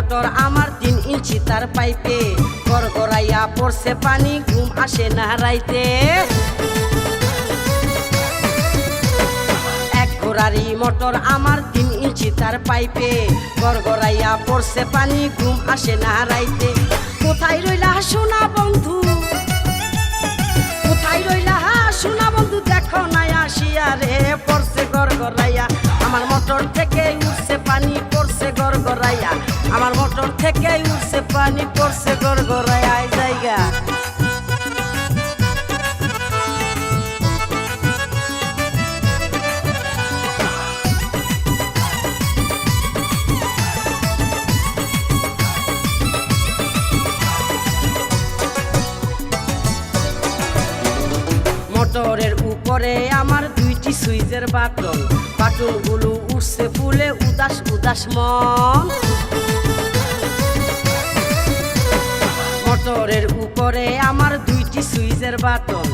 Motor আমার তিন ইঞ্চি তার পাইপে গড়গড়াইয়া পড়ছে পানি, ঘুম আসে না রাইতে। এক ঘোড়ার মোটর আমার তিন ইঞ্চি তার পাইপে। গড়গড়াইয়া পড়ছে পানি, ঘুম আসে না রাইতে। কোথায় রইলা সোনা বন্ধু? কোথায় রইলা সোনা বন্ধু? দেখো না আসিয়া রে, পড়ছে গড়গড়াইয়া। আমার মোটর থেকে উঠছে পানি, পড়ছে গড়গড়াইয়া। আমার মোটর থেকে উঠছে পানি পড়ছে গড়গড়াইয়া এই জায়গা। মোটরের উপরে আমার দুইটি সুইচের বাটন বাটনগুলো উঠছে ফুলে উদাস উদাস মন। আমার সুইজের বাটন।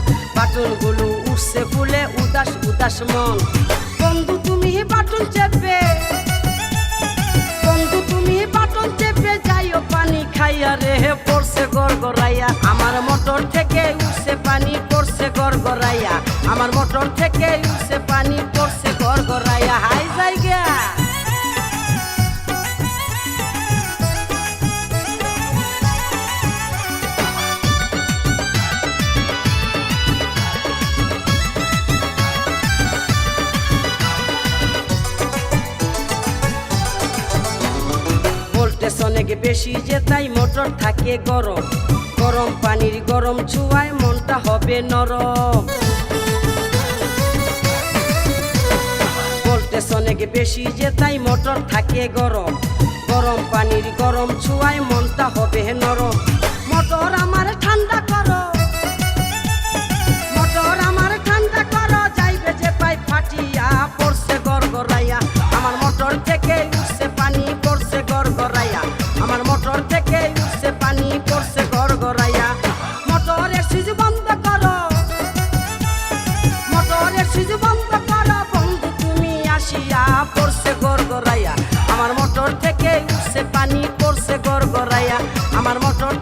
গুলো উঠছে ফুলে উদাস উদাস মন। বন্ধু, তুমি বাটন চেপে। বন্ধু, তুমি বাটন চেপে যাইও পানি খাইয়া রে। পড়ছে গড়গড়াইয়া। আমার মোটর থেকে উঠছে পানি, পড়ছে গড়গড়াইয়া। আমার মোটর থেকে উঠছে পানি অনেক বেশি যে তাই মোটর থাকে গরম। গরম পানির গরম ছুয়ায় মনটা হবে নরম। ভোল্টেজ অনেক বেশি যে তাই মোটর থাকে গরম? গরম পানির গরম ছুয়ায় মনটা হবে নরম। সুইচ বন্ধ বন্ধু, তুমি আসিয়া পড়ছে গড়গড়াইয়া। আমার মোটর থেকে উঠছে পানি, পড়ছে গড়গড়াইয়া। আমার মোটর